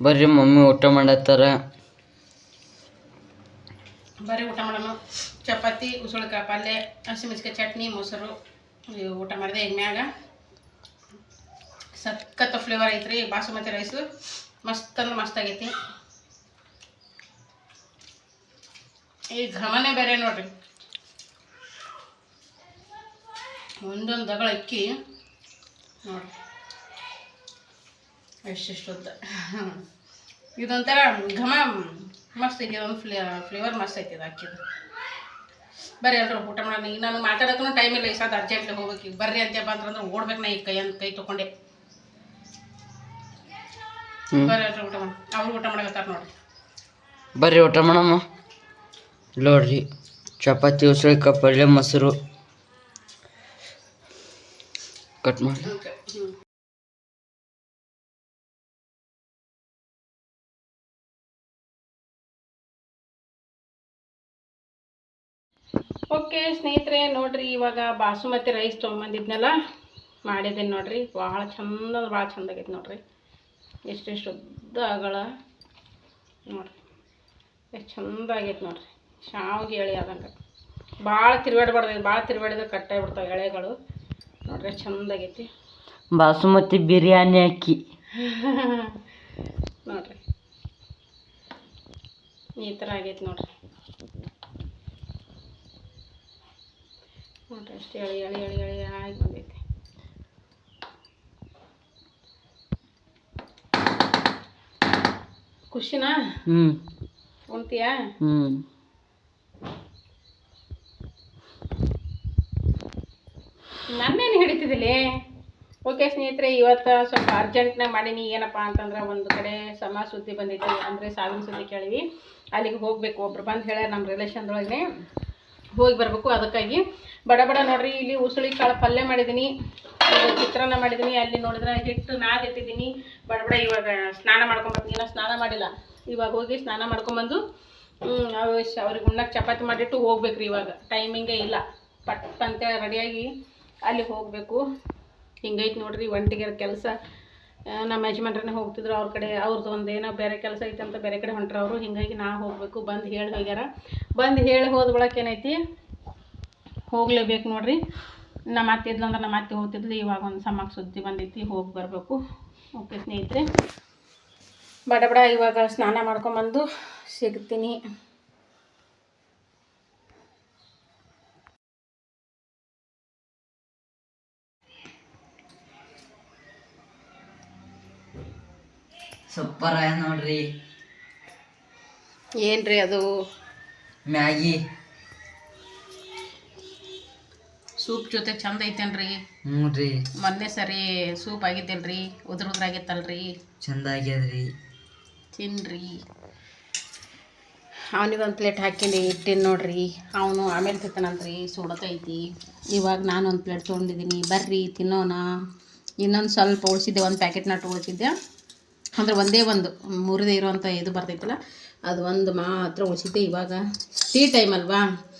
ಬರ್ರಿ ಮಮ್ಮಿ ಊಟ ಮಾಡತ್ತಾರ. ಬರ್ರಿ ಊಟ ಮಾಡೋಣ. ಚಪಾತಿ, ಉಸುಳಕಾಯಿ ಪಲ್ಯ ಹಸಿಮೆಣಸಿಕಾಯಿ ಚಟ್ನಿ, ಮೊಸರು ಊಟ ಮಾಡಿದೆ ಈಗ ಮ್ಯಾಗ. ಸಖತ್ ಫ್ಲೇವರ್ ಐತ್ರಿ, ಬಾಸುಮತಿ ರೈಸು ಮಸ್ತ್ ಅಂದ್ರೆ ಮಸ್ತ್ ಆಗೈತಿ. ಈ ಘಮನೇ ಬೇರೆ ನೋಡ್ರಿ. ಒಂದೊಂದು ದಗಳ ಅಕ್ಕಿ. ನೋಡ್ರಿ. ಎಷ್ಟೆಷ್ಟು ಇದೊಂಥರ ಘಮ ಮಸ್ತ್ ಐತಿ ಇದೊಂದು ಫ್ಲೇ ಫ್ಲೇವರ್ ಮಸ್ತ್ ಐತಿ ಇದು ಅಕ್ಕಿದು ಬರ್ರಿ ಎಲ್ಲರೂ ಊಟ ಮಾಡೋಣ. ಈಗ ನಾನು ಮಾತಾಡೋಕ್ಕೂ ಟೈಮ್ ಇಲ್ಲ ಈ ಅರ್ಜೆಂಟ್ಲಿ ಹೋಗ್ಬೇಕು. ಈಗ ಬರ್ರಿ ಅಂತ ಬಂದ್ರಂದ್ರೆ ಓಡ್ಬೇಕು ನಾ ಈಗ ಕೈ ಅಂತ ಕೈ ತೊಗೊಂಡೆ. ಬರ್ರಿ ಎಲ್ಲರೂ ಊಟ ಮಾಡಿ ಅವ್ರು ಊಟ ಮಾಡಕತ್ತಾರ ನೋಡ್ರಿ. ಬರ್ರಿ ಊಟ ಮಾಡಮ್ಮ ನೋಡ್ರಿ ಚಪಾತಿ ಉಸಳಿಕಾಯಿ ಪಲ್ಯ ಮೊಸರು. ಕಟ್ ಮಾಡಿ. ಓಕೆ ಸ್ನೇಹಿತರೆ ನೋಡ್ರಿ ಇವಾಗ ಬಾಸುಮತಿ ರೈಸ್ ತೊಗೊಂಬಂದಿದ್ನಲ್ಲ ಮಾಡಿದ್ದೀನಿ ನೋಡ್ರಿ. ಭಾಳ ಚಂದ ಭಾಳ ಚಂದ ಆಗೈತೆ ನೋಡ್ರಿ. ಎಷ್ಟು ಶುದ್ಧ ಅಗಳ ನೋಡ್ರಿ ಎಷ್ಟು ಚಂದ ಆಗೈತೆ ನೋಡ್ರಿ. ಶಾವಿಗೆ ಎಳೆ ಆದಂಗೆ. ಭಾಳ ತಿರುಗಾಡ್ಬಾರ್ದು ಭಾಳ ತಿರುಗಾಡಿದ್ರೆ ಬಿಡ್ತಾವೆ ಎಳೆಗಳು. ನೋಡ್ರಿ ಎಷ್ಟ್ ಚಂದ ಆಗೈತಿ ಬಾಸುಮತಿ ಬಿರಿಯಾನಿ ಅಕ್ಕಿ. ನೋಡ್ರಿ ಈ ಥರ ಆಗೈತೆ ನೋಡ್ರಿ. ನೋಡ್ರಿ ಅಷ್ಟು ಎಳೆ ಎಳೆ ಎಳೆ ಎಳೆ ಆಗಿ ಬಂದೈತೆ. ಖುಷಿನಾ? ಹ್ಞೂ ಉಣ್ತೀಯಾ? ಹ್ಞೂ ನನ್ನೇನು ಹಿಡಿತಿದ್ದಿಲ್ಲ ಓಕೆ ಸ್ನೇಹಿತರೆ ಇವತ್ತು ಸ್ವಲ್ಪ ಅರ್ಜೆಂಟ್ನಾಗ ಮಾಡೀನಿ ಏನಪ್ಪ ಅಂತಂದ್ರೆ ಒಂದು ಕಡೆ ಸಮ ಸುದ್ದಿ ಬಂದೈತಿ ಅಂದರೆ ಸಾವಿನ ಸುದ್ದಿ ಕೇಳಿವಿ. ಅಲ್ಲಿಗೆ ಹೋಗಬೇಕು ಒಬ್ರು ಬಂದು ಹೇಳ್ಯಾರ ನಮ್ಮ ರಿಲೇಷನ್ದೊಳಗೆ ಹೋಗಿ ಬರಬೇಕು ಅದಕ್ಕಾಗಿ. ಬಡ ಬಡ ನೋಡ್ರಿ, ಇಲ್ಲಿ ಉಸುಳಿ ಕಾಳು ಪಲ್ಯ ಮಾಡಿದ್ದೀನಿ ಚಿತ್ರಾನ್ನ ಮಾಡಿದ್ದೀನಿ ಅಲ್ಲಿ ನೋಡಿದ್ರೆ ಹಿಟ್ಟು ನಾದಿಟ್ಟಿದ್ದೀನಿ ಬಡ ಬಡ ಇವಾಗ ಸ್ನಾನ ಮಾಡ್ಕೊಂಬರ್ತೀನಿ ಏನೋ ಸ್ನಾನ ಮಾಡಿಲ್ಲ. ಇವಾಗ ಹೋಗಿ ಸ್ನಾನ ಮಾಡ್ಕೊಂಬಂದು ಅವ್ರಿಗೆ ಉಣ್ಣಕ್ಕೆ ಚಪಾತಿ ಮಾಡಿಟ್ಟು ಹೋಗ್ಬೇಕ್ರಿ ಇವಾಗ. ಟೈಮಿಂಗೇ ಇಲ್ಲ. ಪಟ್ ಅಂತ ರೆಡಿಯಾಗಿ ಅಲ್ಲಿ ಹೋಗಬೇಕು. ಹಿಂಗೈತೆ ನೋಡ್ರಿ ಒಂಟಿಗೆ ಕೆಲಸ. ನಮ್ಮ ಯಜಮಾನ್ರೇ ಹೋಗ್ತಿದ್ರು ಅವ್ರ ಕಡೆ ಅವ್ರದ್ದು ಒಂದು ಏನೋ ಬೇರೆ ಕೆಲಸ ಐತೆ ಅಂತ ಬೇರೆ ಕಡೆ ಹೊಂಟ್ರ ಅವರು. ಹಿಂಗಾಗಿ ನಾ ಹೋಗಬೇಕು, ಬಂದು ಹೇಳಿ ಹೋಗ್ಯಾರ. ಬಂದು ಹೇಳಿ ಹೋದ ಬಳಕ ಏನೈತಿ? ಹೋಗಲೇಬೇಕು ನೋಡ್ರಿ. ನಮ್ಮ ಅತ್ತೆ ಇದ್ಲು ಅಂದ್ರೆ ನಮ್ಮ ಅತ್ತೆ ಹೋಗ್ತಿದ್ಲು, ಇವಾಗ ಒಂದು ಸಮಕ್ಕೆ ಸುದ್ದಿ ಬಂದೈತಿ, ಹೋಗಿ ಬರಬೇಕು. ಓಕೆ ಸ್ನೇಹಿತರೆ. ಬಡ ಬಡ ಇವಾಗ ಸ್ನಾನ ಮಾಡ್ಕೊಂಬಂದು ಸಿಗ್ತೀನಿ. ಸೂಪರ್ ಆಯ ನೋಡ್ರಿ. ಏನ್ರಿ ಅದು? ಮ್ಯಾಗಿ. ಸೂಪ್ ಜೊತೆ ಚಂದ ಐತೇನ್ರಿ? ಹ್ಞೂ ರೀ. ಮೊನ್ನೆ ಸರಿ ಸೂಪ್ ಆಗಿದ್ದಿಲ್ರಿ ಉದ್ರ ಉದ್ರ ಆಗಿತ್ತಲ್ರಿ? ಚಂದ ಆಗ್ಯದ್ರಿ. ತಿನ್ರಿ. ಅವನಿಗೊಂದು ಪ್ಲೇಟ್ ಹಾಕಿನಿ ಇಟ್ಟಿನಿ ನೋಡ್ರಿ. ಅವನು ಆಮೇಲೆ ತಿಂತಾನಂತ್ರಿ ಸುಡತೈತಿ. ಇವಾಗ ನಾನು ಒಂದು ಪ್ಲೇಟ್ ತೊಗೊಂಡಿದ್ದೀನಿ ಬರ್ರಿ ತಿನ್ನೋಣ ಇನ್ನೊಂದು ಸ್ವಲ್ಪ ಉಳಿಸಿದ್ದೆ ಒಂದು ಪ್ಯಾಕೆಟ್ ನಟ್ಟು ಉಳಿಸಿದ್ದೆ. ಅಂದ್ರೆ ಒಂದೇ ಒಂದು, ಮುರಿದೇ ಇರೋವಂಥ ಇದು ಬರ್ತೈತಲ್ಲ, ಅದು ಒಂದು ಮಾತ್ರ ಉಳಿಸಿದ್ದೆ. ಇವಾಗ ಟೀ ಟೈಮ್ ಅಲ್ವಾ?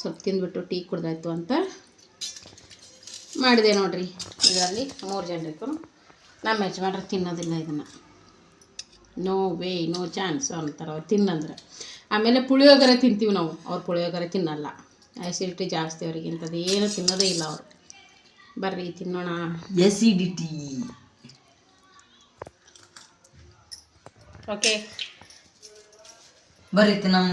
ಸ್ವಲ್ಪ ತಿಂದುಬಿಟ್ಟು ಟೀ ಕುಡ್ದಾಯ್ತು ಅಂತ ಮಾಡಿದೆ ನೋಡಿರಿ. ಇದರಲ್ಲಿ ಮೂರು ಜನರಿಗೂ ನಮ್ಮ ಯಜಮಾನ್ರು ತಿನ್ನೋದಿಲ್ಲ ಇದನ್ನು. ನೋ ವೇ ನೋ ಚಾನ್ಸ್ ಅಂತಾರೆ ಅವ್ರು ತಿನ್ನಂದ್ರೆ. ಆಮೇಲೆ ಪುಳಿಯೋಗರೆ ತಿಂತೀವಿ ನಾವು. ಅವ್ರು ಪುಳಿಯೋಗರೆ ತಿನ್ನಲ್ಲ. ಆ್ಯಸಿಡಿಟಿ ಜಾಸ್ತಿ ಅವ್ರಿಗೆ ಇಂಥದ್ದು ತಿನ್ನೋದೇ ಇಲ್ಲ ಅವರು. ಬರ್ರಿ, ತಿನ್ನೋಣ. Acidity okay. ಬರೀತಿ ನಮ್ಮ.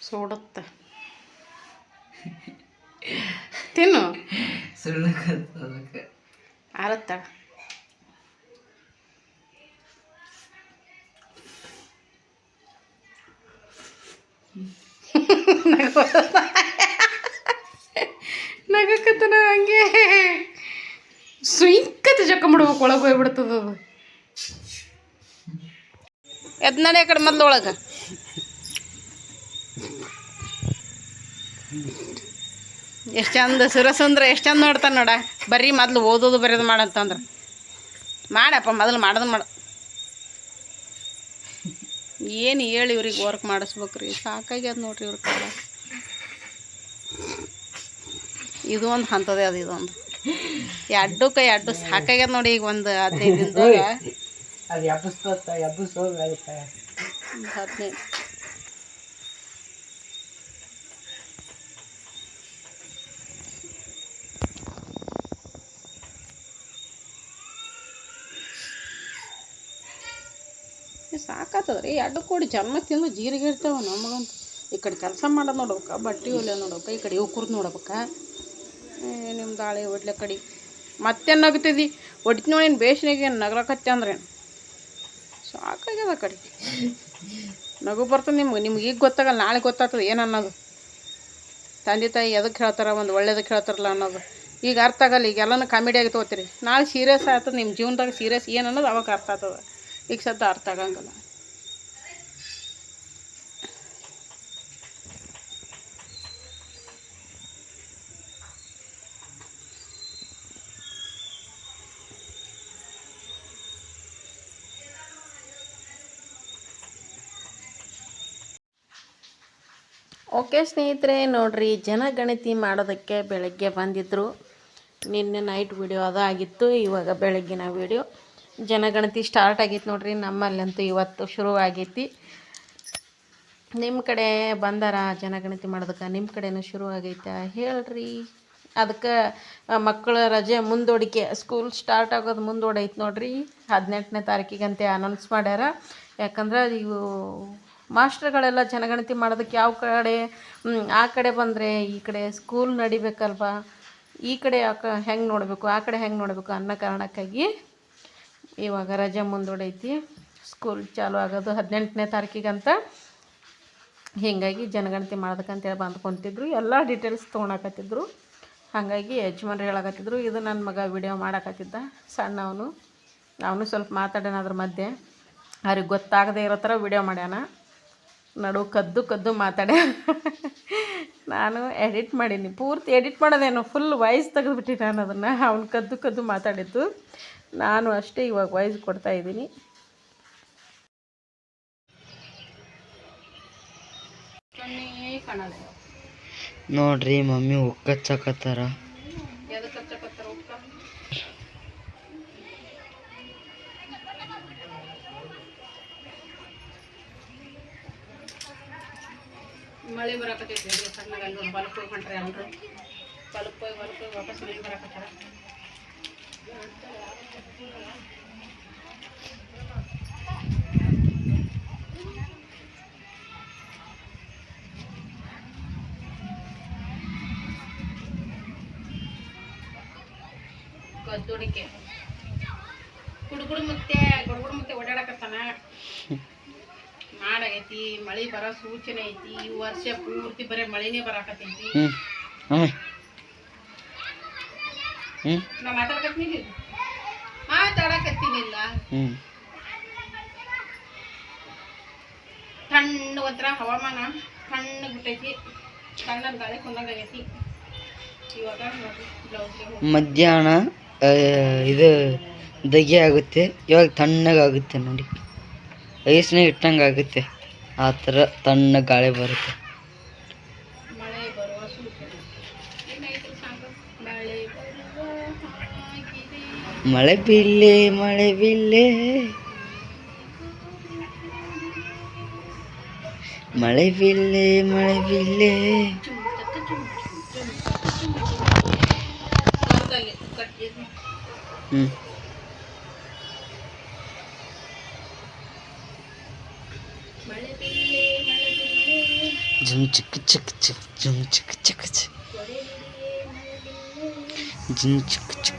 ಸೋಡುತ್ತೆ. ತಿನ್ನು. ಸುಳ್ಳಕತ್ತದಕ್ಕೆ ಆರತ್ತ. ಎದ್ ನಡಿ ಆ ಕಡೆ ಮೊದ್ಲು ಒಳಗೆ. ಎಷ್ಟು ಚಂದ ಸುರಸುಂದ್ರ, ಎಷ್ಟು ಚಂದ ನೋಡ್ತಾನೆ ನೋಡ. ಬರೀ ಮೊದ್ಲು ಓದೋದು ಬರೆಯೋದು ಮಾಡಂತಂದ್ರೆ. ಮಾಡಪ್ಪ, ಮೊದಲು ಮಾಡೋದು ಮಾಡ. ಏನು ಹೇಳಿ ಇವ್ರಿಗೆ ವರ್ಕ್ ಮಾಡಿಸ್ಬೇಕ್ರಿ. ಸಾಕಾಗ್ಯದ ನೋಡ್ರಿ ಇವ್ರ ಕಡೆ ಇದು ಒಂದು ಹಂತದೇ ಅದು ಇದೊಂದು. ಕೈ, ಎರಡು ಸಾಕಾಗ್ಯದ ನೋಡಿ ಈಗ ಒಂದು ಹದಿನೈದು ದಿನದಾಗ. ಅದು ಎಬ್ಬಿಸ್ತತ್ತ ಎಬ್ಬಿಸೋದು ಅದಕ್ಕೆ ಒಂದು ಹದಿನೈದು ಸಾಕಾತದ ರೀ ಎರಡು ಕೋಡಿ ಜನ್ಮ ತಿಂದು ಜೀರಿಗೆ ಇರ್ತಾವ ನಮಗಂತ. ಈ ಕಡೆ ಕೆಲಸ ಮಾಡೋದು ನೋಡ್ಬೇಕ, ಬಟ್ಟೆ ಒಲೆ ನೋಡ್ಬೇಕ, ಈ ಕಡೆ ಇವು ಕುರ್ದು ನೋಡ್ಬೇಕ. ನಿಮ್ದು ದಾಳಿ, ಒಡ್ಲೆ ಕಡೆ. ಮತ್ತೆ ನಗ್ತಿದ್ದಿ ನೋಡಿ ಏನು ನಗ್ಲಕತ್ತೆ ಅಂದ್ರೆ ಸಾಕಾಗ್ಯದ ಆ ಕಡೆ. ನಗು ಬರ್ತದೆ ನಿಮ್ಗೆ ನಿಮ್ಗೆ ಈಗ ಗೊತ್ತಾಗಲ್ಲ, ನಾಳೆ ಗೊತ್ತಾಗ್ತದೆ ಏನು ಅನ್ನೋದು. ತಂದೆ ತಾಯಿ ಎದಕ್ಕೆ ಹೇಳ್ತಾರೆ, ಒಂದು ಒಳ್ಳೆಯದಕ್ಕೆ ಹೇಳ್ತಾರಲ್ಲ ಅನ್ನೋದು. ಈಗ ಅರ್ಥ ಆಗಲ್ಲ, ಈಗ ಎಲ್ಲನೂ ಕಾಮಿಡಿಯಾಗಿ ತೊಗೋತೀರಿ. ನಾಳೆ ಸೀರಿಯಸ್ ಆಗ್ತದೆ ನಿಮ್ಮ ಜೀವನದಾಗ ಸೀರಿಯಸ್ ಏನು ಅನ್ನೋದು ಅವಾಗ ಅರ್ಥ ಆಗ್ತದೆ. ಈಗ ಸದ್ದ ಅರ್ಥ ಆಗಂಗಿಲ್ಲ. ಓಕೆ ಸ್ನೇಹಿತರೆ, ನೋಡ್ರಿ ಜನಗಣತಿ ಮಾಡೋದಕ್ಕೆ ಬೆಳಗ್ಗೆ ಬಂದಿದ್ದರು ನಿನ್ನೆ ನೈಟ್ ವಿಡಿಯೋ ಅದು ಆಗಿತ್ತು, ಇವಾಗ ಬೆಳಗ್ಗಿನ ವಿಡಿಯೋ ಜನಗಣತಿ ಸ್ಟಾರ್ಟ್ ಆಗೈತೆ ನೋಡ್ರಿ, ನಮ್ಮಲ್ಲಂತೂ ಇವತ್ತು ಶುರುವಾಗೈತಿ. ನಿಮ್ಮ ಕಡೆ ಬಂದಾರ ಜನಗಣತಿ ಮಾಡೋದಕ್ಕೆ? ನಿಮ್ಮ ಕಡೆನೂ ಶುರು ಆಗೈತೆ ಹೇಳ್ರಿ. ಅದಕ್ಕೆ ಮಕ್ಕಳ ರಜೆ ಮುಂದೂಡಿಕೆ ಸ್ಕೂಲ್ ಸ್ಟಾರ್ಟ್ ಆಗೋದು ಮುಂದೂಡೈತೆ ನೋಡ್ರಿ. ಹದಿನೆಂಟನೇ ತಾರೀಕಿಗಂತೆ ಅನೌನ್ಸ್ ಮಾಡ್ಯಾರ. ಯಾಕಂದ್ರೆ ಇವು ಮಾಸ್ಟ್ರುಗಳೆಲ್ಲ ಜನಗಣತಿ ಮಾಡೋದಕ್ಕೆ ಯಾವ ಕಡೆ ಆ ಕಡೆ ಬಂದರೆ ಈ ಕಡೆ ಸ್ಕೂಲ್ ನಡಿಬೇಕಲ್ವಾ? ಈ ಕಡೆ ಯಾಕೆ ಹೆಂಗೆ ನೋಡಬೇಕು, ಆ ಕಡೆ ಹೆಂಗೆ ನೋಡಬೇಕು ಅನ್ನೋ ಕಾರಣಕ್ಕಾಗಿ ಇವಾಗ ರಜೆ ಮುಂದೂಡೈತಿ. ಸ್ಕೂಲ್ ಚಾಲು ಆಗೋದು ಹದಿನೆಂಟನೇ ತಾರೀಕಿಗಂತ. ಹೀಗಾಗಿ ಜನಗಣತಿ ಮಾಡೋದಕ್ಕಂತೇಳಿ ಬಂದ್ಕೊತಿದ್ರು. ಕುಂತಿದ್ರು ಎಲ್ಲ ಡೀಟೇಲ್ಸ್ ತೊಗೊಳಕತ್ತಿದ್ರು ಹಾಗಾಗಿ ಯಜಮಾನ್ರು ಹೇಳಕತ್ತಿದ್ರು, ಇದು ನನ್ನ ಮಗ ವಿಡಿಯೋ ಮಾಡಕತ್ತಿದ್ದ, ಸಣ್ಣವನು. ಅವನು ಸ್ವಲ್ಪ ಮಾತಾಡ್ಯಾನ ಅದ್ರ ಮಧ್ಯೆ. ಅವ್ರಿಗೆ ಗೊತ್ತಾಗದೇ ಇರೋ ಥರ ವಿಡಿಯೋ ಮಾಡ್ಯಾನ. ನಡು ಕದ್ದು ಕದ್ದು ಮಾತಾಡ್ಯ ನಾನು ಎಡಿಟ್ ಮಾಡೀನಿ. ಪೂರ್ತಿ ಎಡಿಟ್ ಮಾಡೋದೇನು ಫುಲ್ ವಾಯ್ಸ್ ತೆಗೆದುಬಿಟ್ಟಿ ನಾನು ಅದನ್ನು. ಅವ್ನು ಕದ್ದು ಕದ್ದು ಮಾತಾಡಿದ್ದು. ನಾನು ಅಷ್ಟೇ ಇವಾಗ ವಾಯ್ಸ್ ಕೊಡ್ತಾ ಇದ್ದೀನಿ. ಕಾಣಲ್ಲ ನೋಡ್ರಿ ಮಮ್ಮಿ ಉಕ್ಕಚ್ಚಕತ್ತಾರ. ಮಳೆ ಬರಾಕತ್ತೈತಿ ರೀ ಸಣ್ಣಗೆ ಅಲ್ಲಿ ಹೊಲಕ್ಕೆ ಹೊಂಟ್ರಿ ಎಲ್ಲರೂ ಹೊಲಕ್ಕೆ ಹೋಗಿ ಹೊಲಕ್ಕೆ ಹೋಗಿ ವಾಪಸ್ ಮನೆಗೆ ಬರಕತ್ತಾರ. ಗದ್ದೊಡಿಕೆ ಗುಡುಗುಡು ಮತ್ತೆ ಗುಡುಗುಡು ಮತ್ತೆ ಮಾಡಾಗೈತಿ ಮಳೆ ಬರೋ ಸೂಚನೆ ಐತಿ ಈ ವರ್ಷ ಪೂರ್ತಿ ಬರೀ ಮಳೆನೇ ಬರಾಕತ್ತೈತಿ. ಹ್ಞೂ ನಾ ಮಾತಾಡಕತ್ತೀನಿ ಮಾತಾಡಕತ್ತೀನಿಲ್ಲ. ತಣ್ಣ ಒಂಥರ ಹವಾಮಾನ ತಣ್ಣ ಬಿಟ್ಟೈತಿ ತಣ್ಣ ಗಾಳಿ ಇವಾಗ ಬ್ಲೌಸ್ಗೆ ಹೋಗಿ. ಮಧ್ಯಾಹ್ನ ಇದು ದಗಿ ಆಗುತ್ತೆ ಇವಾಗ ತಣ್ಣಗಾಗುತ್ತೆ ನೋಡಿ. ಐಸ್ನೇ ಇಟ್ಟಂಗೆ ಆಗುತ್ತೆ. ಆ ಥರ ತಣ್ಣ ಗಾಳಿ ಬರುತ್ತೆ. ಮಳೆ ಬರುವ ಸೂಚನೆ. ಏನೈತ್ರಿ ಸಾಂಗು ಮಳೆ ಬರುವ ಹಾಗಿದೆ ಮಳೆ ಬಿಲ್ಲೆ ಮಳೆ ಬಿಲ್ಲೆ ಮಳೆ ಬಿಲ್ಲೆ ಮಳೆ ಬಿಲ್ಲೆ ಚುಮ್ ঝুমচিক চিক চিক ঝুমচিক চিক ঝুমচিক চিক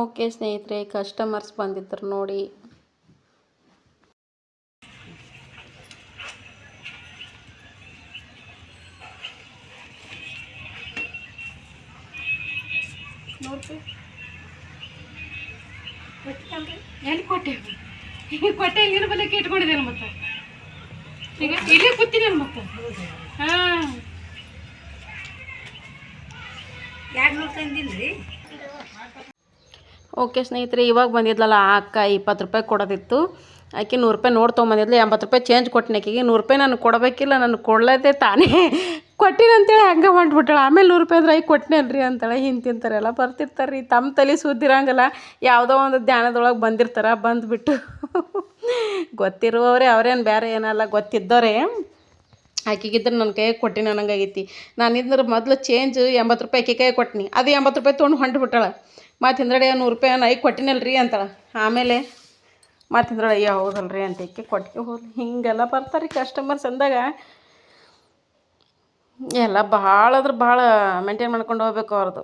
ಓಕೆ ಸ್ನೇಹಿತರೆ ಕಸ್ಟಮರ್ಸ್ ಬಂದಿದ್ದರು ನೋಡಿ. ನೂರು ಎಲ್ಲಿ ಕೊಟ್ಟೆ? ಕೊಟ್ಟೆ ಇಲ್ಲಿನ ಬಲೆ ಇಟ್ಕೊಂಡಿದ್ದೇನೆ ಮತ್ತೆ. ಈಗ ಇಲ್ಲಿ ಕೂತಿದ್ದೇನೆ ಮತ್ತೆ. ಹಾಂ. ಓಕೆ ಸ್ನೇಹಿತರೆ, ಇವಾಗ ಬಂದಿದ್ಲಲ್ಲ, ಆ ಅಕ್ಕ ಇಪ್ಪತ್ತು ರೂಪಾಯಿ ಕೊಡೋದಿತ್ತು. ಆಕೆ ನೂರು ರೂಪಾಯಿ ನೋಡಿ ತೊಗೊಂಬಂದಿದ್ಲು, ಎಂಬತ್ತು ರೂಪಾಯಿ ಚೇಂಜ್ ಕೊಟ್ಟಿನಿ ಆಕೆಗೆ. ನೂರು ರೂಪಾಯಿ ನಾನು ಕೊಡಬೇಕಿಲ್ಲ, ನಾನು ಕೊಡ್ಲತ್ತೆ ತಾನೇ. ಕೊಟ್ಟಿನಿ ಅಂತೇಳಿ ಹಂಗೆ ಮಾಡಿಬಿಟ್ಟಳ ಆಮೇಲೆ ನೂರು ರೂಪಾಯಿ ಅಂದ್ರೆ ಐ ಕೊಟ್ಟಿನಲ್ರಿ ಅಂತಾಳೆ ಹಿಂಗೆ ತಿಂತಾರೆಲ್ಲ ಬರ್ತಿರ್ತಾರೆ ರೀ. ತಮ್ಮ ತಲೆ ಸುದ್ದಿರಂಗಲ್ಲ, ಯಾವುದೋ ಒಂದು ಧ್ಯಾನದೊಳಗೆ ಬಂದಿರ್ತಾರೆ, ಬಂದುಬಿಟ್ಟು. ಗೊತ್ತಿರುವವರೇ, ಅವರೇನು ಬೇರೆ ಏನಲ್ಲ, ಗೊತ್ತಿದ್ದವ್ರೆ. ಆಕೆಗಿದ್ರೆ ನನ್ನ ಕೈಗೆ ಕೊಟ್ಟಿನ ನಾನು ಇದ್ರೆ ಮೊದಲು ಚೇಂಜ್ ಎಂಬತ್ತು ರೂಪಾಯಿ ಆಕೆ ಕೈ ಕೊಟ್ಟಿನಿ. ಅದು ಎಂಬತ್ತು ರೂಪಾಯಿ ತೊಗೊಂಡು ಹೊಂಟು ಬಿಟ್ಟಾಳೆ ಮತ್ತು ಹಿಂದ್ರಡೆ ನೂರು ರೂಪಾಯಿ ನೈ ಕೊಟ್ಟಿನಲ್ರಿ ಅಂತಾಳೆ. ಆಮೇಲೆ ಮತ್ತು ಹಿಂದಳು ಅಯ್ಯ ಹೌದಲ್ರಿ ಅಂತ ಈಕೆ ಕೊಟ್ಟಿಗೆ ಹೋದ್ಲು. ಹಿಂಗೆಲ್ಲ ಬರ್ತಾರೆ ರೀ ಕಸ್ಟಮರ್ಸ್ ಅಂದಾಗ. ಎಲ್ಲ ಭಾಳ ಅಂದ್ರೆ ಭಾಳ ಮೇಂಟೈನ್ ಮಾಡ್ಕೊಂಡು ಹೋಗ್ಬೇಕು ಅವ್ರದ್ದು